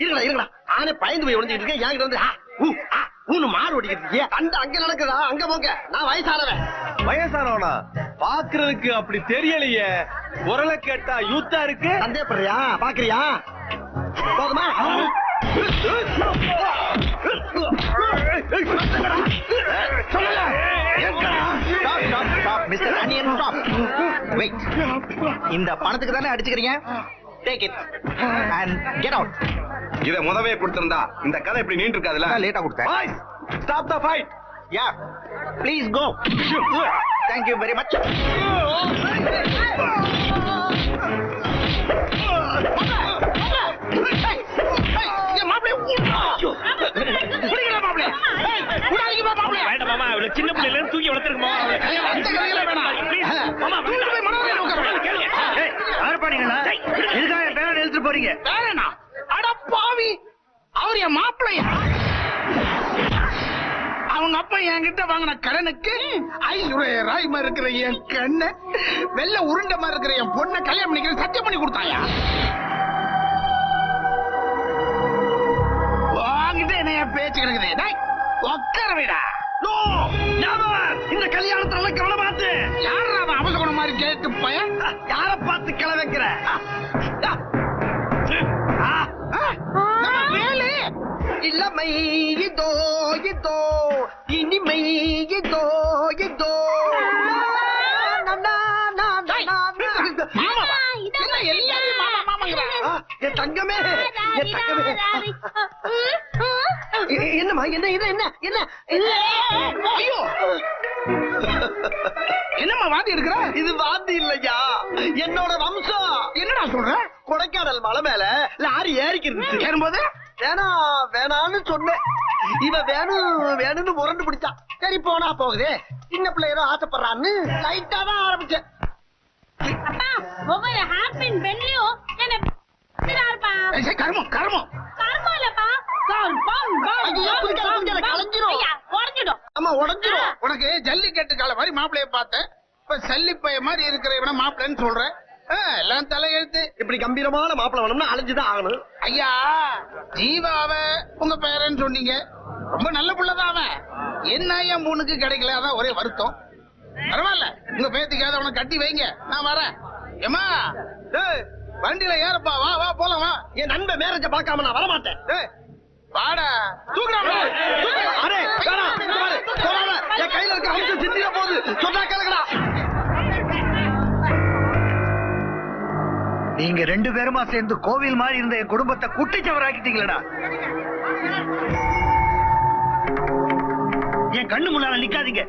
இருக்கடா ஆனே பயந்து போய் ஒளிஞ்சிட்டு இருக்கேன் என்கிட்ட வந்து ஆ, ஊ, ஆ, ஊன்னு மாறு ஓடிக்கிட்டு இருக்கியே அந்த அங்க நடக்குதா அங்க போங்க நான் வயசானவன்? வயசானவனா பாக்குறதுக்கு அப்படி தெரியலையே. குரலை கேட்டா யூத்தா இருக்கு? சந்தேகப்படுறியா? பாக்குறியா போதுமா? வெயிட் இந்த பணத்துக்கு தானே அடிச்சுக்கிறீங்க? Take it and get out இத முதவே கொடுத்திருந்தா இந்த கதை இப்படி நீண்டு இருக்காதுல்ல லேட்டா கொடுத்தேன். Stop the fight yeah please go thank you very much போறீங்க. வேறனா அட பாவி. அவர் என் மாப்பிள்ளையா? அவங்க அப்பா என்கிட்ட வாங்கின கடனுக்கு ஐஸ்வர்ய ராய் மாதிரி இருக்கிற என் கண்ணை வெள்ள உருண்டை மாதிரி இருக்கிற என் பொண்ணை கல்யாணம் பண்ணிக்கிற சத்தியம் பண்ணி கொடுத்தாயா? என் தங்கமே என் தங்கமே. என்னம்மா என்ன என்ன என்ன என்ன? என்ன? ஐயோ! என்னம்மா வாந்தி எடுக்கிற? இது வாந்தி இல்லையா? என்னோட வம்சம். என்னடா சொல்ற? கொடைக்கானல் மலை மேல லாரி ஏறிக்கிறது ஏறும்போது? வேணா வேணான்னு சொன்னேன். இவன் வேணும் வேணும்னு முரண்டு பிடிச்சான் சரி போனா போகுது. சின்ன பிள்ளை ஏதோ ஆசைப்படுறான்னு லைட்டா தான் ஆரம்பிச்சேன். அப்பா ஒவ்வொரு ஹாப்பின் பெண்ணியும் என்ன இருப்பா. ஏய், கருமம் கருமம். கர்மம் இல்லப்பா. கர்ப்பம் ஐயோ, குடிக்காத, குடிக்காத, கலைஞ்சிரும். உடஞ்சிடும் ஆமா உடஞ்சிரும். உனக்கு ஜல்லிக்கட்டு கால மாதிரி மாப்பிளைய பார்த்தேன். இப்ப சல்லிப்பைய மாதிரி இருக்கிற இவன மாப்பிள்ளைன்னு சொல்றேன். எல்லாம் தலையெழுத்து. இப்படி கம்பீரமான மாப்பிளை வேணும்னா அலைஞ்சுதான் ஆகணும். ஐயா ஜீவாவ உங்க பேரன்னு சொன்னீங்க. ரொம்ப நல்ல புள்ளதான் அவன். என்ன என் பொண்ணுக்கு கிடைக்கல? அதான் ஒரே வருத்தம். பரவாயில்ல. உங்க பேத்திக்காத அவனை கட்டி வைங்க. நான் வரேன். ஏமா டேய் வண்டியில ஏறப்பா. வா வா போலாம் வா. என் நண்பன் மேரேஜ பார்க்காம நான் வர மாட்டேன் டேய் வாடா. தூக்குடா அரே வேணா போறாம என் கையில இருக்க அம்சம் சிந்திர போகுது. சொன்னா கேளுங்கடா. நீங்க ரெண்டு பேருமா சேர்ந்து கோவில் மாதிரி இருந்த என் குடும்பத்தை குட்டிச்சவராக்கிட்டீங்களடா. என் கண்ணு முன்னால நிக்காதீங்க.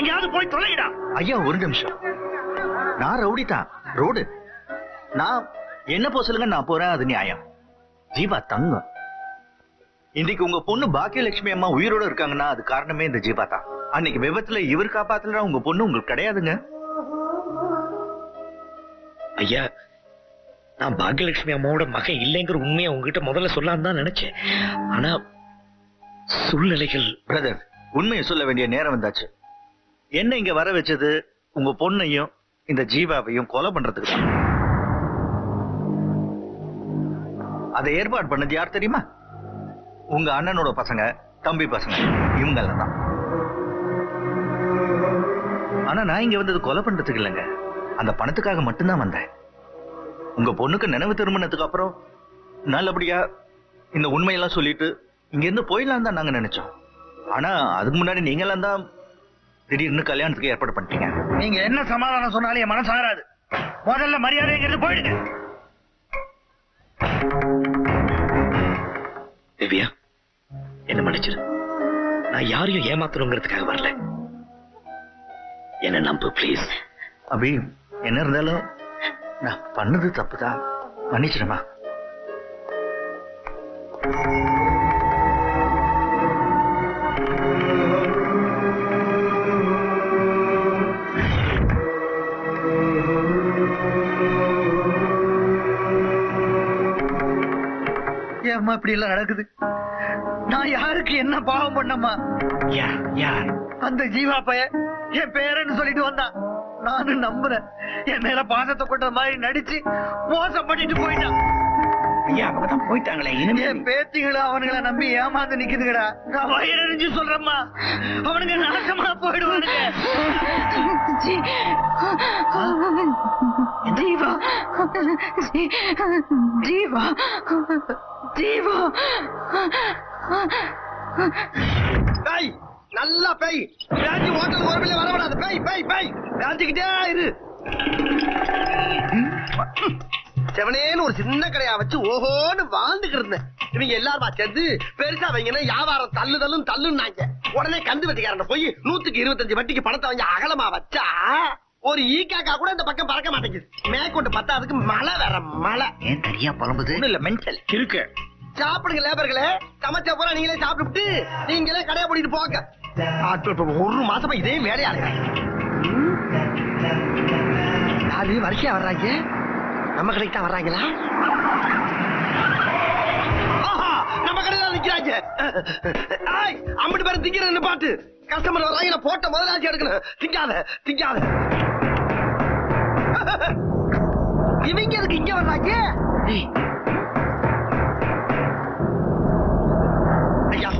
எங்கயாவது போய் தொலைங்கடா ஐயா ஒரு நிமிஷம். நான் ரவுடி தான் ரோடு. நான் என்ன போ சொல்லுங்க நான் போறேன் அது நியாயம். ஜீவா தங்கம். இன்னைக்கு உங்க பொண்ணு பாக்கியலட்சுமி அம்மா உயிரோட இருக்காங்கன்னா அது காரணமே இந்த ஜீவா தான். அன்னைக்கு விபத்துல இவர் காப்பாத்தல உங்க பொண்ணு உங்களுக்கு கிடையாதுங்க. ஐயா நான் பாக்யலட்சுமி அம்மாவோட மகன் இல்லைங்கிற உண்மையை உங்ககிட்ட முதல்ல சொல்லலாம் தான் நினைச்சேன். ஆனா சூழ்நிலைகள் பிரதர் உண்மையை சொல்ல வேண்டிய நேரம் வந்தாச்சு. என்ன இங்க வர வச்சது? உங்க பொண்ணையும் இந்த ஜீவாவையும் கொலை பண்றதுக்கு அதை ஏற்பாடு பண்ணது யார் தெரியுமா? உங்க அண்ணனோட பசங்க தம்பி பசங்க இவங்க தான். ஆனா நான் இங்க வந்தது கொலை பண்றதுக்கு இல்லைங்க. அந்த பணத்துக்காக மட்டும்தான் வந்தேன். உங்க பொண்ணுக்கு நினைவு திருமணத்துக்கு அப்புறம் நல்லபடியா இந்த உண்மையெல்லாம் சொல்லிட்டு இங்க இருந்து போயிடலாம் தான் நாங்க நினைச்சோம். ஆனா அதுக்கு முன்னாடி நீங்களாம் தான் திடீர்னு கல்யாணத்துக்கு ஏற்பாடு பண்ணிட்டீங்க. நீங்க என்ன சமாதானம் சொன்னாலும் என் மனசு ஆறாது. முதல்ல மரியாதைங்கிறது போயிடுங்க திவ்யா என்ன மன்னிச்சிரு. நான் யாரையும் ஏமாத்தணுங்கிறதுக்காக வரல. என்ன நம்பு ப்ளீஸ் அபி என்ன இருந்தாலும் நான் பண்ணது தப்புதான். மன்னிச்சிடுமா? ஏம்மா இப்படி எல்லாம் நடக்குது. நான் யாருக்கு என்ன பாவம் பண்ணம்மா? யார்? அந்த ஜீவா பைய என் பேரன்னு சொல்லிட்டு வந்தான். நானும் நம்புறேன். என் மேல பாசத்தை கொண்ட மாதிரி நடிச்சு மோசம் பண்ணிட்டு போயிட்டான். ஐயா அவங்க தான் போயிட்டாங்களே இனிமே பேத்திகளை அவனுங்களை நம்பி ஏமாந்து நிக்குதுங்கடா. நான் வயிறறிஞ்சு சொல்றேம்மா. அவனுங்க நாசமா போயிடுவானுங்க. ஜீவா ஜீவா ஜீவா. பேய் நல்லா பேய். பேஞ்சு ஹோட்டல் ஒரு வரக்கூடாது பேய் பேய் பேய். பேஞ்சுக்கிட்டே இரு. செவனேன்னு ஒரு சின்ன கடையா வச்சு ஓஹோன்னு வாழ்ந்துக்கிட்டு இருந்தேன். இவங்க எல்லாரும் சேர்ந்து பெருசா வைங்கன்னா வியாபாரம் தள்ளு தள்ளும் தள்ளுனாங்க உடனே கந்து வெட்டிக்காரன் போய் நூத்துக்கு இருபத்தஞ்சு வட்டிக்கு பணத்தை வாங்கி அகலமா வச்சா ஒரு ஈ காக்கா கூட இந்த பக்கம் பறக்க மாட்டேங்குது. மேற்கொண்டு பத்தாதுக்கு மழை வேற மழை. ஏன் தனியா புலம்புது? இல்ல மென்டல். இருக்கு. சாப்பிடுங்க லேபர்களே. சமைச்ச பூரா நீங்களே சாப்பிட்டு நீங்களே கடையை போடிட்டு போங்க. ஒரு மாசமா இதே வேலையா யாரு வரிசையா வர்றாங்க. நம்ம கடைக்கு தான் வர்றாங்களா? ஆஹா, நம்ம கடையில நிக்கிறாங்க. அம்பட்டு பேரும் திங்கிறன்னு பாட்டு. கஸ்டமர் வர்றாங்க போட்ட முதலாச்சு எடுக்கணும். திங்காத திங்காத. இவங்க எதுக்கு இங்க வர்றாங்க? ஐயா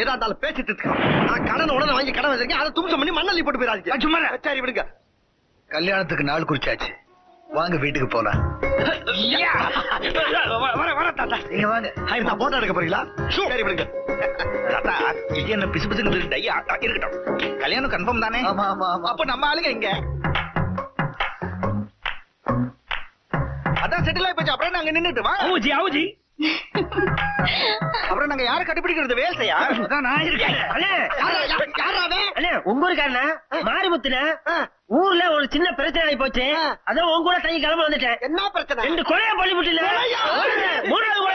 ஏதா இருந்தாலும் பேசிட்டு இருக்கோம் நான் கடன் உடனே வாங்கி கடன் வச்சிருக்கேன். அதை தும்சம் பண்ணி மண்ணள்ளி போட்டு போயிடாதீங்க. சும்மா. சரி விடுங்க. கல்யாணத்துக்கு நாள் குறிச்சாச்சு. வாங்க வீட்டுக்கு போலாம். நீங்க வாங்க. நான் போட்டோ எடுக்க போறீங்களா? சரி விடுங்க. தாத்தா இது என்ன பிசு பிசுங்கிறது டையா இருக்கட்டும். கல்யாணம் கன்ஃபார்ம் தானே? ஆமா ஆமா அப்ப நம்ம ஆளுங்க இங்க. அதான் செட்டில் ஆகி போச்சு. அப்புறம் நாங்க நின்னுட்டு? வா. அவுஜி அவுஜி அப்புறம் நாங்க யாரை கண்டுபிடிக்கிறது? அதான் நான் இருக்கேன்? அண்ணே. உங்க ஊருக்காரண்ணா மாரிமுத்துன? ஊர்ல ஒரு சின்ன பிரச்சனை ஆகி போச்சு. அதான் உங்க கூட தங்கி கிளம்ப வந்துட்டேன். என்ன பிரச்சனை? ரெண்டு கொலையா பண்ணி விட்டுல கொலையா? மூணாவது